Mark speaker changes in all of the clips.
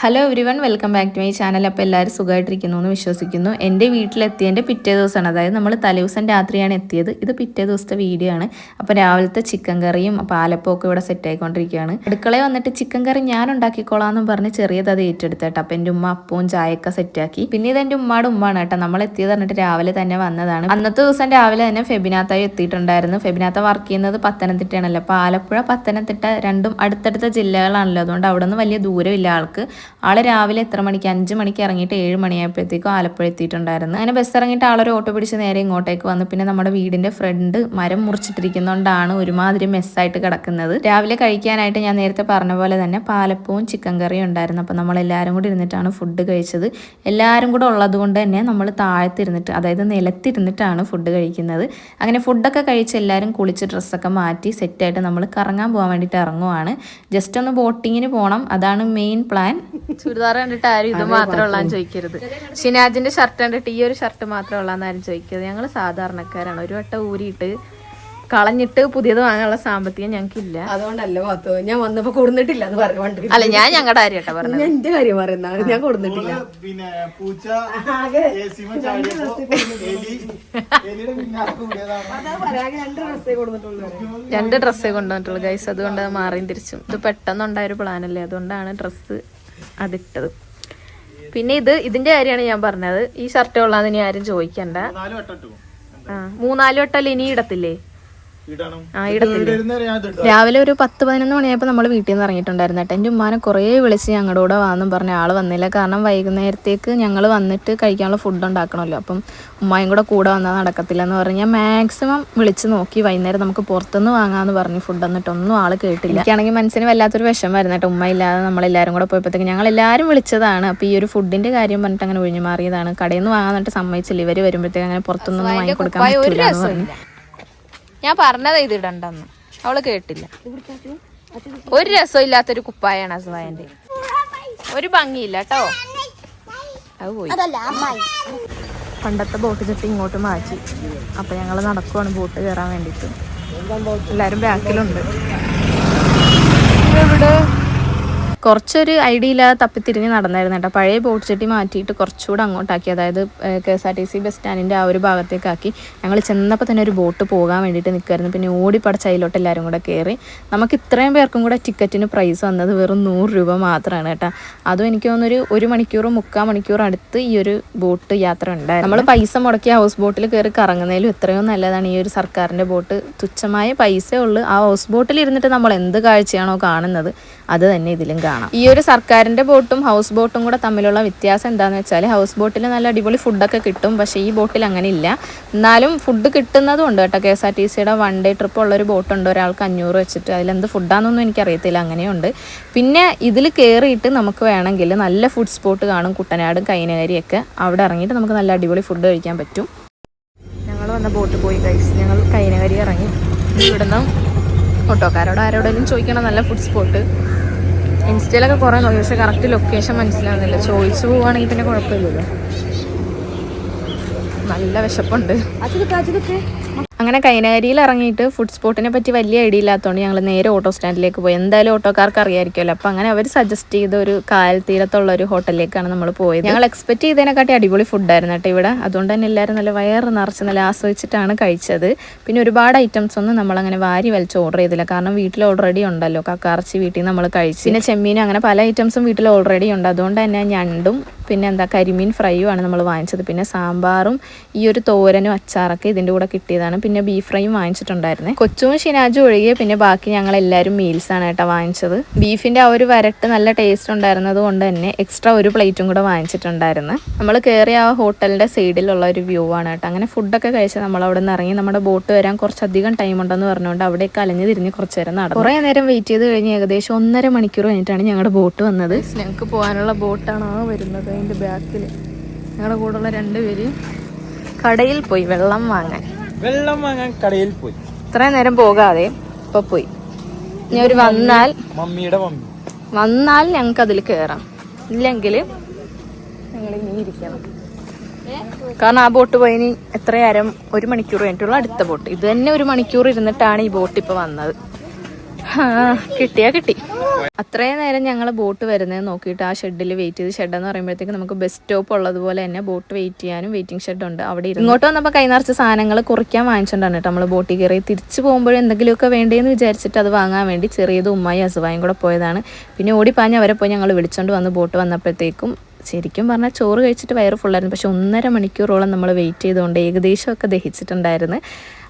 Speaker 1: Hello everyone welcome back to my channel അപ്പോൾ എല്ലാവരും സുഖമായിട്ടിരിക്കുന്നു എന്ന് വിശ്വസിക്കുന്നു. എന്റെ വീട്ടിലെത്തിയതിന്റെ പിറ്റേ ദിവസമാണ്. അതായത് നമ്മൾ തലേദിവസം രാത്രിയാണ് എത്തിയത്. ഇത് പിറ്റേ ദിവസത്തെ വീഡിയോ ആണ്. അപ്പോൾ രാവിലത്തെ ചിക്കൻ കറിയും പാലപ്പമൊക്കെ ഇവിടെ സെറ്റ് ആയിക്കൊണ്ടിരിക്കുകയാണ്. അടുക്കളയിൽ വന്നിട്ട് ചിക്കൻ കറി ഞാൻ ഉണ്ടാക്കിക്കോളാം എന്നും പറഞ്ഞ് ചെറിയത് അത് ഏറ്റെടുത്തേട്ടോ അപ്പോൾ എന്റെ ഉമ്മ അപ്പവും ചായയൊക്കെ സെറ്റാക്കി പിന്നെ ഇത് എന്റെ ഉമ്മയുടെ ഉമ്മാണ് കേട്ടോ. നമ്മൾ എത്തിയത് പറഞ്ഞിട്ട് രാവിലെ തന്നെ വന്നതാണ്. അന്നത്തെ ദിവസം രാവിലെ തന്നെ ഫെബിനാത്തായി എത്തിയിട്ടുണ്ടായിരുന്നു. ഫെബിനാത്ത വർക്ക് ചെയ്യുന്നത് പത്തനംതിട്ടയാണല്ലോ. അപ്പോൾ ആലപ്പുഴ പത്തനംതിട്ട രണ്ടും അടുത്തടുത്ത ജില്ലകളാണല്ലോ. അതുകൊണ്ട് അവിടെ നിന്ന് വലിയ ദൂരമില്ല ആൾക്ക്. ആൾ രാവിലെ എത്ര മണിക്ക്? അഞ്ച് മണിക്ക് ഇറങ്ങിയിട്ട് ഏഴ് മണിയായപ്പോഴത്തേക്കും ആലപ്പുഴ എത്തിയിട്ടുണ്ടായിരുന്നു. അങ്ങനെ ബസ് ഇറങ്ങിയിട്ട് ആളൊരു ഓട്ടോ പിടിച്ച് നേരെ ഇങ്ങോട്ടേക്ക് വന്നു. പിന്നെ നമ്മുടെ വീടിന്റെ ഫ്രണ്ട് മരം മുറിച്ചിട്ടിരിക്കുന്നതുകൊണ്ടാണ് ഒരുമാതിരി മെസ്സായിട്ട് കിടക്കുന്നത്. രാവിലെ കഴിക്കാനായിട്ട് ഞാൻ നേരത്തെ പറഞ്ഞ പോലെ തന്നെ പാലപ്പവും ചിക്കൻ കറിയും ഉണ്ടായിരുന്നു. അപ്പോൾ നമ്മൾ എല്ലാവരും കൂടി ഇരുന്നിട്ടാണ് ഫുഡ് കഴിച്ചത്. എല്ലാവരും കൂടെ ഉള്ളത് കൊണ്ട് തന്നെ നമ്മൾ താഴത്തിരുന്നിട്ട് അതായത് നിലത്തിരുന്നിട്ടാണ് ഫുഡ് കഴിക്കുന്നത്. അങ്ങനെ ഫുഡൊക്കെ കഴിച്ച് എല്ലാവരും കുളിച്ച് ഡ്രസ്സൊക്കെ മാറ്റി സെറ്റായിട്ട് നമ്മൾ കറങ്ങാൻ പോകാൻ വേണ്ടിയിട്ട് ഇറങ്ങുവാണ്. ജസ്റ്റ് ഒന്ന് ബോട്ടിങ്ങിന് പോകണം അതാണ് മെയിൻ പ്ലാൻ ചുരിദാർ കണ്ടിട്ട് ആരും ഇത് മാത്രമുള്ളാന്ന് ചോദിക്കരുത്. ഷിനാജിന്റെ ഷർട്ട് കണ്ടിട്ട് ഈ ഒരു ഷർട്ട് മാത്രമുള്ളാന്ന് ആരും ചോദിക്കരുത്. ഞങ്ങൾ സാധാരണക്കാരാണ്. ഒരു വട്ടം ഊരിയിട്ട് കളഞ്ഞിട്ട് പുതിയത് വാങ്ങാനുള്ള സാമ്പത്തികം ഞങ്ങൾക്കില്ല.
Speaker 2: അതുകൊണ്ടല്ല പാത്തു. ഞാൻ വന്നപ്പോ കൊടുന്നിട്ടില്ല അത് പറയുന്നത്
Speaker 1: അല്ല ഞാൻ ഞങ്ങളുടെ കാര്യം കേട്ടോ പറഞ്ഞു
Speaker 2: ഞാൻ എന്റെ കാര്യം പറയുന്ന ഞാൻ കൊടുന്നിട്ടില്ല.
Speaker 3: പിന്നെ പൂച്ച
Speaker 2: രണ്ട് ഡ്രസ്സേ കൊടുത്തിട്ടുള്ളൂ
Speaker 1: രണ്ട് ഡ്രസ്സേ കൊണ്ടുവന്നിട്ടുള്ളൂ ഗൈസ് അതുകൊണ്ട് അത് മാറിയും തിരിച്ചും. ഇത് പെട്ടെന്നുണ്ടായ ഒരു പ്ലാനല്ലേ അതുകൊണ്ടാണ് ഡ്രസ്സ് അതിട്ടത്. പിന്നെ ഇത് ഇതിന്റെ കാര്യമാണ് ഞാൻ പറഞ്ഞത്. ഈ ഷർട്ട് കൊള്ളാന്ന് ഇനി ആരും ചോദിക്കണ്ട.
Speaker 3: മൂന്നാൽ വട്ടം
Speaker 1: ഇനി ഇടത്തില്ലേ? രാവിലെ ഒരു പത്ത് പതിനൊന്ന് മണിയായപ്പോൾ നമ്മൾ വീട്ടിൽ നിന്ന് ഇറങ്ങിയിട്ടുണ്ടായിരുന്നു കേട്ടോ എന്റെ ഉമ്മാനെ കുറേ വിളിച്ച് ഞങ്ങളുടെ കൂടെ വാന്നും പറഞ്ഞ ആൾ വന്നില്ല. കാരണം വൈകുന്നേരത്തേക്ക് ഞങ്ങൾ വന്നിട്ട് കഴിക്കാനുള്ള ഫുഡ് ഉണ്ടാക്കണമല്ലോ. അപ്പം ഉമ്മായും കൂടെ കൂടെ വന്നാൽ നടക്കത്തില്ല എന്ന് പറഞ്ഞ് ഞാൻ മാക്സിമം വിളിച്ച് നോക്കി വൈകുന്നേരം നമുക്ക് പുറത്തുനിന്ന് വാങ്ങാമെന്ന് പറഞ്ഞു ഫുഡ് എന്നിട്ടൊന്നും ആൾ കേട്ടില്ല. എനിക്കാണെങ്കിൽ മനസ്സിന് വല്ലാത്തൊരു വിഷമമായിരുന്നു കേട്ടോ. ഉമ്മ ഇല്ലാതെ നമ്മളെല്ലാവരും കൂടെ പോയപ്പോഴത്തേക്ക് ഞങ്ങൾ എല്ലാവരും വിളിച്ചതാണ്. അപ്പോൾ ഈ ഒരു ഫുഡിന്റെ കാര്യം പറഞ്ഞിട്ട് അങ്ങനെ ഒഴിഞ്ഞു മാറിയതാണ്. കടയിൽ നിന്ന് വാങ്ങാൻ എന്നിട്ട് സമ്മതിച്ചില്ല. ഇവർ വരുമ്പോഴത്തേക്ക് അങ്ങനെ പുറത്തുനിന്ന് വാങ്ങി കൊടുക്കാൻ പറ്റില്ല എന്ന് പറഞ്ഞു. ഞാൻ പറഞ്ഞതാ ഇത് ഇടണ്ടെന്ന്. അവൾ കേട്ടില്ല. ഒരു രസം ഇല്ലാത്തൊരു കുപ്പായാണ് അസുവായന്റെ ഒരു ഭംഗിയില്ല കേട്ടോ. അത് പോയി. പണ്ടത്തെ ബോട്ട് ചുറ്റി ഇങ്ങോട്ട് മാറ്റി. അപ്പൊ ഞങ്ങൾ നടക്കുവാണ് ബോട്ട് കയറാൻ വേണ്ടിട്ട്. എല്ലാരും ബാക്കിലുണ്ട്. കുറച്ചൊരു ഐഡിയ ഇല്ലാതെ തപ്പിത്തിരിഞ്ഞ് നടന്നായിരുന്നു കേട്ടോ. പഴയ ബോട്ട് ചെട്ടി മാറ്റിയിട്ട് കുറച്ചുകൂടെ അങ്ങോട്ടാക്കി അതായത് K S R T C bus സ്റ്റാൻഡിന്റെ ആ ഒരു ഭാഗത്തേക്കാക്കി. ഞങ്ങൾ ചെന്നപ്പോൾ തന്നെ ഒരു ബോട്ട് പോകാൻ വേണ്ടിയിട്ട് നിൽക്കുമായിരുന്നു പിന്നെ ഓടിപ്പടച്ച അതിലോട്ട് എല്ലാവരും കൂടെ കയറി നമുക്ക് ഇത്രയും പേർക്കും കൂടെ ടിക്കറ്റിന് പ്രൈസ് വന്നത് വെറും നൂറ് രൂപ മാത്രമാണ് കേട്ടോ. അതും എനിക്ക് തോന്നുന്നൊരു ഒരു മണിക്കൂറും മുക്കാൽ മണിക്കൂറും അടുത്ത് ഈ ഒരു ബോട്ട് യാത്ര ഉണ്ടായിരുന്നു. നമ്മൾ പൈസ മുടക്കി ഹൗസ് ബോട്ടിൽ കയറി കറങ്ങുന്നതിലും എത്രയോ നല്ലതാണ് ഈ ഒരു സർക്കാരിന്റെ ബോട്ട്. തുച്ഛമായ പൈസ ഉള്ളു. ആ ഹൗസ് ബോട്ടിൽ ഇരുന്നിട്ട് നമ്മൾ എന്ത് കാഴ്ചയാണോ കാണുന്നത്. അത് തന്നെ ഇതിലും കാണാം. ഈ ഒരു സർക്കാരിന്റെ ബോട്ടും ഹൗസ് ബോട്ടും കൂടെ തമ്മിലുള്ള വ്യത്യാസം എന്താണെന്ന് വെച്ചാൽ ഹൗസ് ബോട്ടിൽ നല്ല അടിപൊളി ഫുഡൊക്കെ കിട്ടും പക്ഷേ ഈ ബോട്ടിൽ അങ്ങനെ ഇല്ല എന്നാലും ഫുഡ് കിട്ടുന്നതും ഉണ്ട് കേട്ടോ. കെ എസ് ആർ ടി സിയുടെ വൺ ഡേ ട്രിപ്പ് ഉള്ളൊരു ബോട്ടുണ്ട്. ഒരാൾക്ക് അഞ്ഞൂറ് വെച്ചിട്ട് അതിലെന്ത് ഫുഡാണെന്നൊന്നും എനിക്കറിയത്തില്ല. അങ്ങനെയുണ്ട്. പിന്നെ ഇതിൽ കയറിയിട്ട് നമുക്ക് വേണമെങ്കിൽ നല്ല ഫുഡ് സ്പോട്ട് കാണും. കുട്ടനാടും കൈനകരിയൊക്കെ അവിടെ ഇറങ്ങിയിട്ട് നമുക്ക് നല്ല അടിപൊളി ഫുഡ് കഴിക്കാൻ പറ്റും. ഞങ്ങൾ വന്ന ബോട്ട് പോയി കഴിച്ച് ഞങ്ങൾ കൈനകരി ഇറങ്ങി. ഇവിടുന്ന് ഓട്ടോക്കാരോട് ആരോടെങ്കിലും ചോദിക്കണം. നല്ല ഫുഡ് സ്പോട്ട് ഇൻസ്റ്റയിലൊക്കെ കുറേ നോക്കി പക്ഷെ കറക്റ്റ് ലൊക്കേഷൻ മനസ്സിലാവുന്നില്ല. ചോദിച്ചു പോവുകയാണെങ്കിൽ പിന്നെ കുഴപ്പമില്ലല്ലോ. നല്ല വിശപ്പുണ്ട്. അങ്ങനെ കൈനകരിയിൽ ഇറങ്ങിയിട്ട് ഫുഡ് സ്പോട്ടിനെ പറ്റി വലിയ ഐഡിയ ഇല്ലാത്തതുകൊണ്ട് ഞങ്ങൾ നേരെ ഓട്ടോ സ്റ്റാൻഡിലേക്ക് പോയി. എന്തായാലും ഓട്ടോക്കാർക്ക് അറിയാമായിരിക്കുമല്ലോ അപ്പോൾ അങ്ങനെ അവർ സജസ്റ്റ് ചെയ്ത ഒരു കായൽ തീരത്തുള്ള ഒരു ഹോട്ടലിലേക്കാണ് നമ്മൾ പോയത്. ഞങ്ങൾ എക്സ്പെക്ട് ചെയ്തതിനെക്കാട്ടി അടിപൊളി ഫുഡായിരുന്നു കേട്ടോ ഇവിടെ. അതുകൊണ്ട് തന്നെ എല്ലാവരും നല്ല വയറ് നിറച്ച് നല്ല ആസ്വദിച്ചിട്ടാണ് കഴിച്ചത്. പിന്നെ ഒരുപാട് ഐറ്റംസ് ഒന്നും നമ്മളങ്ങനെ വാരി വലിച്ച് ഓർഡർ ചെയ്തില്ല. കാരണം വീട്ടിൽ ഓൾറെഡി ഉണ്ടല്ലോ. കക്കാർച്ചി വീട്ടിൽ നമ്മൾ കഴിച്ചു. പിന്നെ ചെമ്മീനും അങ്ങനെ പല ഐറ്റംസും വീട്ടിൽ ഓൾറെഡി ഉണ്ട്. അതുകൊണ്ട് തന്നെ ഞണ്ടും പിന്നെ എന്താ കരിമീൻ ഫ്രൈയും ആണ് നമ്മൾ വാങ്ങിച്ചത്. പിന്നെ സാമ്പാറും ഈ ഒരു തോരനും അച്ചാറൊക്കെ ഇതിന്റെ കൂടെ കിട്ടിയതാണ്. പിന്നെ ബീഫ് ഫ്രൈയും വാങ്ങിച്ചിട്ടുണ്ടായിരുന്നേ. കൊച്ചും ഷിനാജും ഒഴികെ പിന്നെ ബാക്കി ഞങ്ങൾ എല്ലാവരും മീൽസ് ആണ് കേട്ടോ വാങ്ങിച്ചത്. ബീഫിന്റെ ആ ഒരു വരട്ട് നല്ല ടേസ്റ്റ് ഉണ്ടായിരുന്നത് കൊണ്ട് തന്നെ എക്സ്ട്രാ ഒരു പ്ലേറ്റും കൂടെ വാങ്ങിച്ചിട്ടുണ്ടായിരുന്നു. നമ്മൾ കയറിയ ആ ഹോട്ടലിന്റെ സൈഡിലുള്ള ഒരു വ്യൂ ആണ് കേട്ടോ. അങ്ങനെ ഫുഡൊക്കെ കഴിച്ച് നമ്മൾ അവിടെ നിന്ന് ഇറങ്ങി നമ്മുടെ ബോട്ട് വരാൻ കുറച്ചധികം ടൈം ഉണ്ടെന്ന് പറഞ്ഞുകൊണ്ട് അവിടെയൊക്കെ അലഞ്ഞു തിരിഞ്ഞ് കുറച്ച് നേരം നടന്നു. കുറേ നേരം വെയിറ്റ് ചെയ്ത് കഴിഞ്ഞ് ഏകദേശം ഒന്നര മണിക്കൂർ കഴിഞ്ഞിട്ടാണ് ഞങ്ങളുടെ ബോട്ട് വന്നത്. ഞങ്ങൾക്ക് പോകാനുള്ള ബോട്ടാണ് വരുന്നത് അതിന്റെ ബാക്കിൽ ഞങ്ങളുടെ കൂടെയുള്ള രണ്ടുപേര് കടയിൽ പോയി വെള്ളം വാങ്ങാൻ.
Speaker 3: വെള്ളം വാങ്ങാൻ കടയിൽ പോയി.
Speaker 1: ഇത്രയും നേരം പോകാതെ ഇപ്പൊ പോയി. ഇനി ഒരു വന്നാൽ
Speaker 3: മമ്മിയുടെ മമ്മി.
Speaker 1: വന്നാൽ ഞങ്ങൾക്ക് അതിൽ കയറാം ഇല്ലെങ്കിൽ ഞങ്ങൾ ഇനി ഇരിക്കണം കാരണം ആ ബോട്ട് പോയി എത്രയരം എത്ര നേരം? ഒരു മണിക്കൂർ കഴിഞ്ഞിട്ടുള്ള അടുത്ത ബോട്ട്. ഇത് തന്നെ ഒരു മണിക്കൂർ ഇരുന്നിട്ടാണ് ഈ ബോട്ട് ഇപ്പൊ വന്നത്. കിട്ടിയാ കിട്ടി. അത്രയും നേരം ഞങ്ങൾ ബോട്ട് വരുന്നത് നോക്കിയിട്ട് ആ ഷെഡിൽ വെയിറ്റ് ചെയ്ത് ഷെഡ് എന്ന് പറയുമ്പോഴത്തേക്ക് നമുക്ക് ബസ് സ്റ്റോപ്പ് ഉള്ളതുപോലെ തന്നെ ബോട്ട് വെയിറ്റ് ചെയ്യാനും വെയിറ്റിംഗ് ഷെഡ് ഉണ്ട്. അവിടെ ഇങ്ങോട്ട് വന്നപ്പോൾ കൈ നിറച്ച് സാധനങ്ങൾ കുറിക്കാൻ വാങ്ങിച്ചിട്ടുണ്ടാണ് കേട്ടോ നമ്മൾ ബോട്ടിൽ കയറി. തിരിച്ചു പോകുമ്പോഴും എന്തെങ്കിലുമൊക്കെ വേണ്ടേന്ന് വിചാരിച്ചിട്ട് അത് വാങ്ങാൻ വേണ്ടി ചെറിയത് ഉമ്മായി അസുവായും കൂടെ പോയതാണ്. പിന്നെ ഓടിപ്പാഞ്ഞ് അവരെ പോയി ഞങ്ങൾ വിളിച്ചോണ്ട് വന്ന് ബോട്ട് വന്നപ്പോഴത്തേക്കും ശരിക്കും പറഞ്ഞാൽ ചോറ് കഴിച്ചിട്ട് വയറ് ഫുള്ളായിരുന്നു പക്ഷെ ഒന്നര മണിക്കൂറോളം നമ്മൾ വെയിറ്റ് ചെയ്തുകൊണ്ട് ഏകദേശമൊക്കെ ദഹിച്ചിട്ടുണ്ടായിരുന്നു.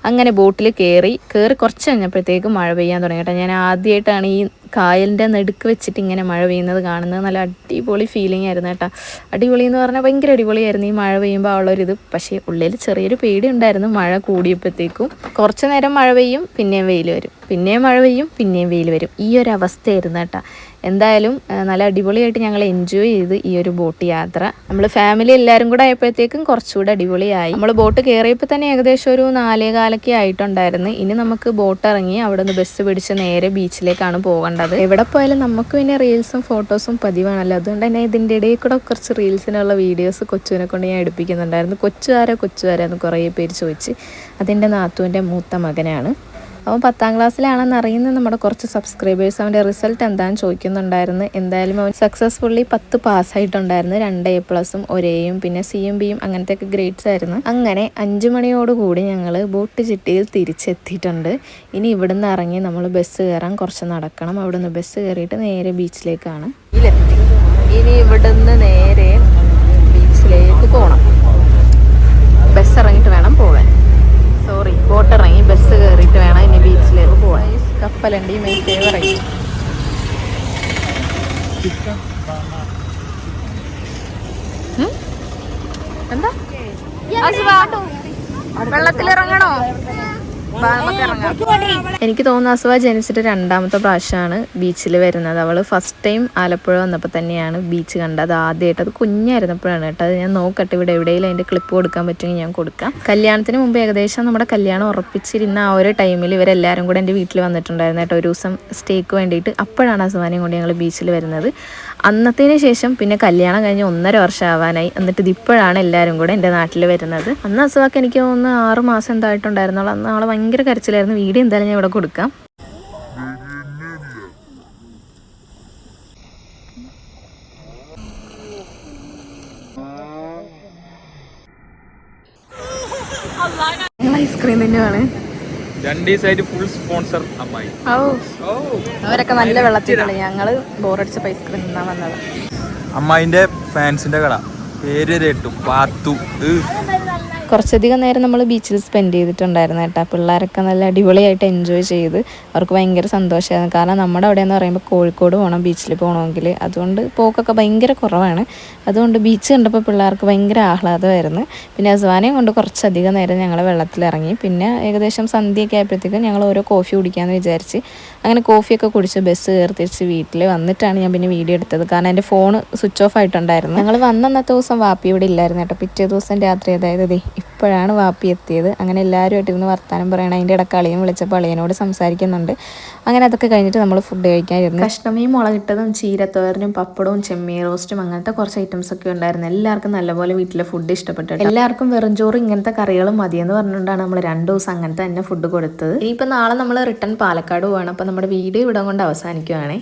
Speaker 1: അങ്ങനെ ബോട്ടിൽ കയറി കയറി കുറച്ച് കഴിഞ്ഞപ്പോഴത്തേക്കും മഴ പെയ്യാൻ തുടങ്ങി കേട്ടോ. ഞാൻ ആദ്യമായിട്ടാണ് ഈ കായലിന്റെ നെടുക്ക് വെച്ചിട്ട് ഇങ്ങനെ മഴ പെയ്യുന്നത് കാണുന്നത്. നല്ല അടിപൊളി ഫീലിംഗ് ആയിരുന്നു കേട്ടോ. അടിപൊളി എന്ന് പറഞ്ഞാൽ ഭയങ്കര അടിപൊളിയായിരുന്നു ഈ മഴ പെയ്യുമ്പോൾ ഉള്ളൊരിത്. പക്ഷേ ഉള്ളിൽ ചെറിയൊരു പേടി ഉണ്ടായിരുന്നു മഴ കൂടിയപ്പോഴത്തേക്കും. കുറച്ച് നേരം മഴ പെയ്യും പിന്നെയും വെയിൽ വരും. പിന്നെയും മഴ പെയ്യും പിന്നെയും വെയിൽ വരും. ഈ ഒരു അവസ്ഥയായിരുന്നു കേട്ടോ. എന്തായാലും നല്ല അടിപൊളിയായിട്ട് ഞങ്ങൾ എൻജോയ് ചെയ്ത് ഈ ഒരു ബോട്ട് യാത്ര. നമ്മൾ ഫാമിലി എല്ലാവരും കൂടെ ആയപ്പോഴത്തേക്കും കുറച്ചുകൂടെ അടിപൊളിയായി. നമ്മൾ ബോട്ട് കയറിയപ്പോൾ തന്നെ ഏകദേശം ഒരു നാലേ കാലൊക്കെ ആയിട്ടുണ്ടായിരുന്നു. ഇനി നമുക്ക് ബോട്ട് ഇറങ്ങി അവിടെ നിന്ന് ബസ് പിടിച്ച് നേരെ ബീച്ചിലേക്കാണ് പോകേണ്ടത്. എവിടെ പോയാലും നമുക്ക് പിന്നെ റീൽസും ഫോട്ടോസും പതിവാണല്ലോ. അതുകൊണ്ട് തന്നെ ഇതിന്റെ ഇടയിൽ കൂടെ കുറച്ച് റീൽസിനുള്ള വീഡിയോസ് കൊച്ചുവിനെ കൊണ്ട് ഞാൻ എടുപ്പിക്കുന്നുണ്ടായിരുന്നു. കൊച്ചുകാരോ കൊച്ചുകാരോ എന്ന് കുറേ പേര് ചോദിച്ച്. അതിന്റെ നാത്തുവിന്റെ മൂത്ത മകനാണ്. അവൻ പത്താം ക്ലാസ്സിലാണെന്ന് അറിയുന്ന നമ്മുടെ കുറച്ച് സബ്സ്ക്രൈബേഴ്സ് അവന്റെ റിസൾട്ട് എന്താണെന്ന് ചോദിക്കുന്നുണ്ടായിരുന്നു. എന്തായാലും അവൻ സക്സസ്ഫുള്ളി പത്ത് പാസ്സായിട്ടുണ്ടായിരുന്നു രണ്ട് എ പ്ലസും ഒരേയും പിന്നെ സി എം ബിയും അങ്ങനത്തെ ഒക്കെ ഗ്രേഡ്സ് ആയിരുന്നു. അങ്ങനെ അഞ്ച് മണിയോടുകൂടി ഞങ്ങൾ ബോട്ട് ചിട്ടിയിൽ തിരിച്ചെത്തിയിട്ടുണ്ട്. ഇനി ഇവിടുന്ന് ഇറങ്ങി നമ്മൾ ബസ് കയറാൻ കുറച്ച് നടക്കണം. അവിടുന്ന് ബസ് കയറിയിട്ട് നേരെ ബീച്ചിലേക്കാണ് ഇനി ഇവിടുന്ന് നേരെ ബീച്ചിലേക്ക് പോകണം ബസ് ഇറങ്ങിയിട്ട് വേണം പോകാൻ സോറി ബോട്ട് ഇറങ്ങി ബസ് കയറിയിട്ട് വേണം ഇനി ബീച്ചിലേക്ക് പോകാൻ കപ്പലുണ്ട് ഈ മൈ ഫേവറേറ്റ് എന്താ? വെള്ളത്തിലിറങ്ങണോ. എനിക്ക് തോന്നുന്നു അസുവ ജനിച്ചിട്ട് രണ്ടാമത്തെ പ്രാവശ്യമാണ് ബീച്ചിൽ വരുന്നത്. അവൾ ഫസ്റ്റ് ടൈം ആലപ്പുഴ വന്നപ്പോൾ തന്നെയാണ് ബീച്ച് കണ്ടത്. ആദ്യമായിട്ട് അത് കുഞ്ഞായിരുന്നപ്പോഴാണ് കേട്ടോ. അത് ഞാൻ നോക്കട്ടെ ഇവിടെ എവിടെയെങ്കിലും അതിന്റെ ക്ലിപ്പ് കൊടുക്കാൻ പറ്റുമെങ്കിൽ ഞാൻ കൊടുക്കാം. കല്യാണത്തിന് മുമ്പ് ഏകദേശം നമ്മുടെ കല്യാണം ഉറപ്പിച്ചിരുന്ന ആ ഒരു ടൈമിൽ ഇവരെല്ലാവരും കൂടെ എന്റെ വീട്ടിൽ വന്നിട്ടുണ്ടായിരുന്നു കേട്ടോ. ഒരു ദിവസം സ്റ്റേക്ക് വേണ്ടിയിട്ട് അപ്പോഴാണ് അസുവാനെയും കൂടി ഞങ്ങൾ ബീച്ചിൽ വരുന്നത്. അന്നത്തിന് ശേഷം പിന്നെ കല്യാണം കഴിഞ്ഞ് ഒന്നര വർഷം ആവാനായി എന്നിട്ട് ഇപ്പോഴാണ് എല്ലാവരും കൂടെ എന്റെ നാട്ടിൽ വരുന്നത്. അന്ന് അസുവാക്ക് എനിക്ക് തോന്നുന്നു ആറ് മാസം എന്തായിട്ടുണ്ടായിരുന്നുള്ളൂ. അന്ന് ആളെ ഭയങ്കര കരച്ചിലായിരുന്നു. വീഡിയോ എന്തായാലും ഞാൻ ഇവിടെ കൊടുക്കാം. ഐസ്ക്രീം തന്നെയാണ്.
Speaker 3: രണ്ട് ദിവസമായിട്ട് ഫുൾ സ്പോൺസർ അമ്മായി.
Speaker 1: ഓ
Speaker 3: ഓ
Speaker 1: അവരൊക്കെ നല്ല വെള്ളത്തിൽ ഞങ്ങൾ ബോറടിച്ച ഐസ്ക്രീം തിന്നാൻ വന്നത്.
Speaker 3: അമ്മായിന്റെ ഫാൻസിന്റെ കട. പേര് പാത്തു.
Speaker 1: കുറച്ചധികം നേരം നമ്മൾ ബീച്ചിൽ സ്പെൻഡ് ചെയ്തിട്ടുണ്ടായിരുന്നു കേട്ടോ. പിള്ളേരൊക്കെ നല്ല അടിപൊളിയായിട്ട് എൻജോയ് ചെയ്ത് അവർക്ക് ഭയങ്കര സന്തോഷമായിരുന്നു. കാരണം നമ്മുടെ അവിടെ എന്ന് പറയുമ്പോൾ കോഴിക്കോട് പോകണം ബീച്ചിൽ പോകണമെങ്കിൽ അതുകൊണ്ട് പോക്കൊക്കെ ഭയങ്കര കുറവാണ്. അതുകൊണ്ട് ബീച്ച് കണ്ടപ്പോൾ പിള്ളേർക്ക് ഭയങ്കര ആഹ്ലാദമായിരുന്നു. പിന്നെ അസ്വാനെയും കൊണ്ട് കുറച്ചധികം നേരം ഞങ്ങൾ വെള്ളത്തിലിറങ്ങി. പിന്നെ ഏകദേശം സന്ധ്യയൊക്കെ ആയപ്പോഴത്തേക്കും ഞങ്ങൾ ഓരോ കോഫി കുടിക്കാമെന്ന് വിചാരിച്ച് അങ്ങനെ കോഫിയൊക്കെ കുടിച്ച് ബസ് കയറി തിരിച്ച് വീട്ടിൽ വന്നിട്ടാണ് ഞാൻ പിന്നെ വീഡിയോ എടുത്തത്. കാരണം എന്റെ ഫോൺ സ്വിച്ച് ഓഫ് ആയിട്ടുണ്ടായിരുന്നു. ഞങ്ങൾ വന്നന്നത്തെ ദിവസം വാപ്പി ഇവിടെ ഇല്ലായിരുന്നു കേട്ടോ. പിറ്റേ ദിവസം രാത്രി അതായത് ദേ ഇപ്പോഴാണ് വാപ്പി എത്തിയത്. അങ്ങനെ എല്ലാവരുമായിട്ട് ഇരുന്ന് വർത്താനം പറയണം. അതിന്റെ ഇടയ്ക്ക് അളിയും വിളിച്ചപ്പോൾ അളിയനോട് സംസാരിക്കുന്നുണ്ട്. അങ്ങനെ അതൊക്കെ കഴിഞ്ഞിട്ട് നമ്മൾ ഫുഡ് കഴിക്കാനിരുന്നു കഷ്ണമീൻ മുളകിട്ടതും ചീരത്തോരനും പപ്പടവും ചെമ്മീൻ റോസ്റ്റും അങ്ങനത്തെ കുറച്ച് ഐറ്റംസ് ഒക്കെ ഉണ്ടായിരുന്നു. എല്ലാവർക്കും നല്ലപോലെ വീട്ടിലെ ഫുഡ് ഇഷ്ടപ്പെട്ടു എല്ലാവർക്കും വെറും ചോറ് ഇങ്ങനത്തെ കറികളും മതിയെന്ന് പറഞ്ഞുകൊണ്ടാണ് നമ്മൾ രണ്ട് ദിവസം അങ്ങനത്തെ തന്നെ ഫുഡ് കൊടുത്തത്. ഇനിയിപ്പോൾ നാളെ നമ്മൾ റിട്ടേൺ പാലക്കാട് പോകണം അപ്പോൾ നമ്മുടെ വീഡിയോ ഇവിടം കൊണ്ട് അവസാനിക്കുവാണേ.